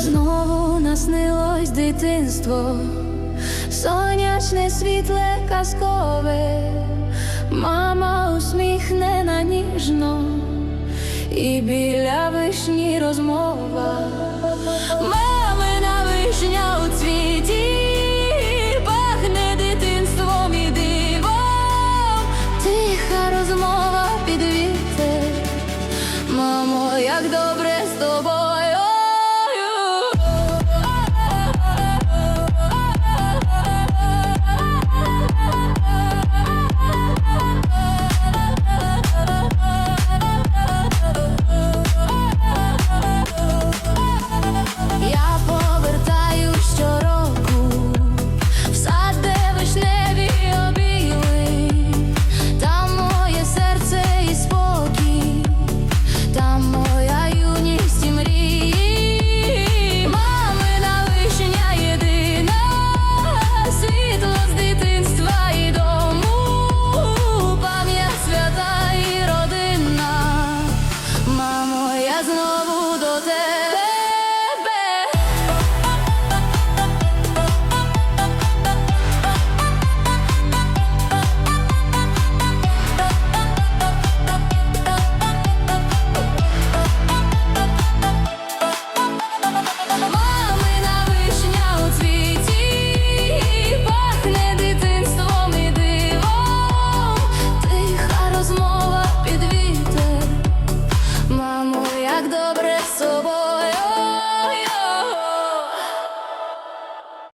знову наснилось дитинство, сонячне світле казкове, мама усміхне на ніжно. І біля вишні розмова. Мамина вишня у цвіті, пахне дитинством і дивом, тиха розмова під мамо, як добре.